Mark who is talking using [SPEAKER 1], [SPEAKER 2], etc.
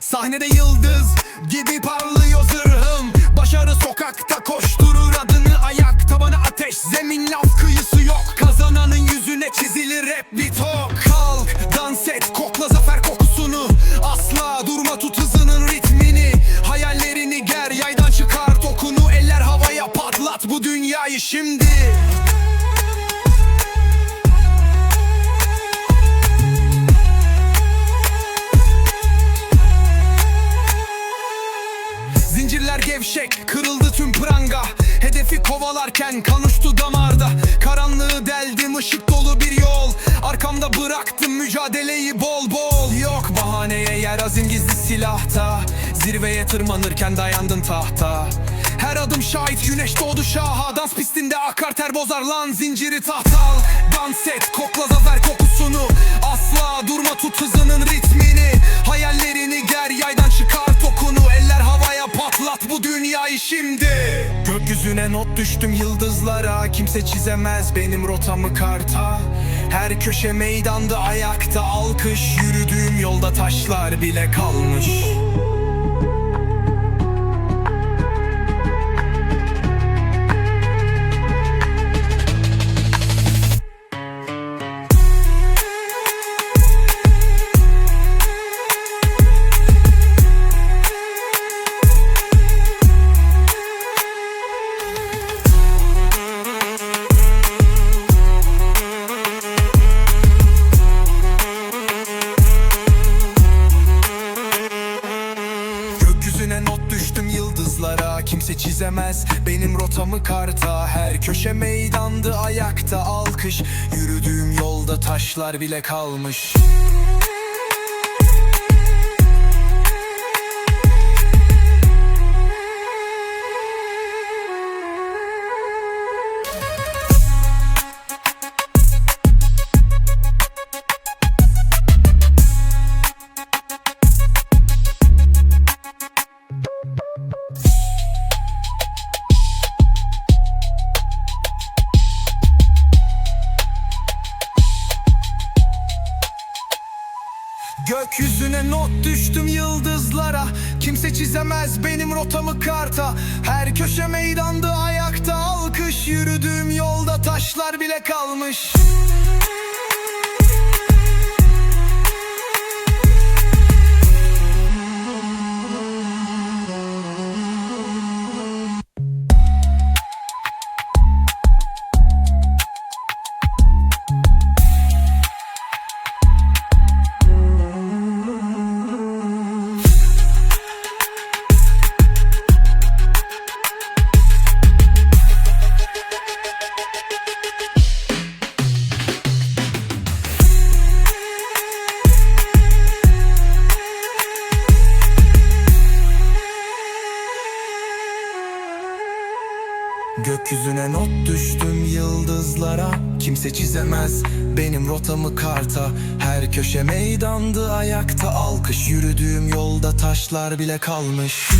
[SPEAKER 1] Sahnede yıldız gibi parlıyor zırhım. Başarı sokakta koşturur adını ayak Tabanı ateş. Zemin laf kıyısı yok. Kazananın yüzüne çizilir hep bir tok. Kalk dans et kokla zafer kokusunu. Asla durma tut hızının ritmini. Hayallerini ger yaydan çıkar tokunu. Eller havaya patlat bu dünyayı şimdi Zincirler gevşek, kırıldı tüm pranga. Hedefi kovalarken kan uçtu damarda. Karanlığı deldim, ışık dolu bir yol. Arkamda bıraktım mücadeleyi bol bol. Yok bahaneye yer azim gizli silahta. Zirveye tırmanırken dayandın tahta. Her adım şahit güneş doğdu şaha. Dans pistinde akar ter bozar lan zinciri tahtal. Dans et kokla zafer kokusunu dünyayı şimdi. Gökyüzüne not düştüm yıldızlara. Kimse çizemez benim rotamı karta. Her köşe meydanda ayakta alkış. Yürüdüğüm yolda taşlar bile kalmış çizemez. Benim rotamı karta Her köşe meydandı ayakta alkış. Yürüdüğüm yolda taşlar bile kalmış Gökyüzüne not düştüm yıldızlara. Kimse çizemez benim rotamı karta. Her köşe meydandı ayakta alkış. Yürüdüğüm yolda taşlar bile kalmış Gökyüzüne not düştüm yıldızlara. Kimse çizemez benim rotamı karta. Her köşe meydandı ayakta alkış. Yürüdüğüm yolda taşlar bile kalmış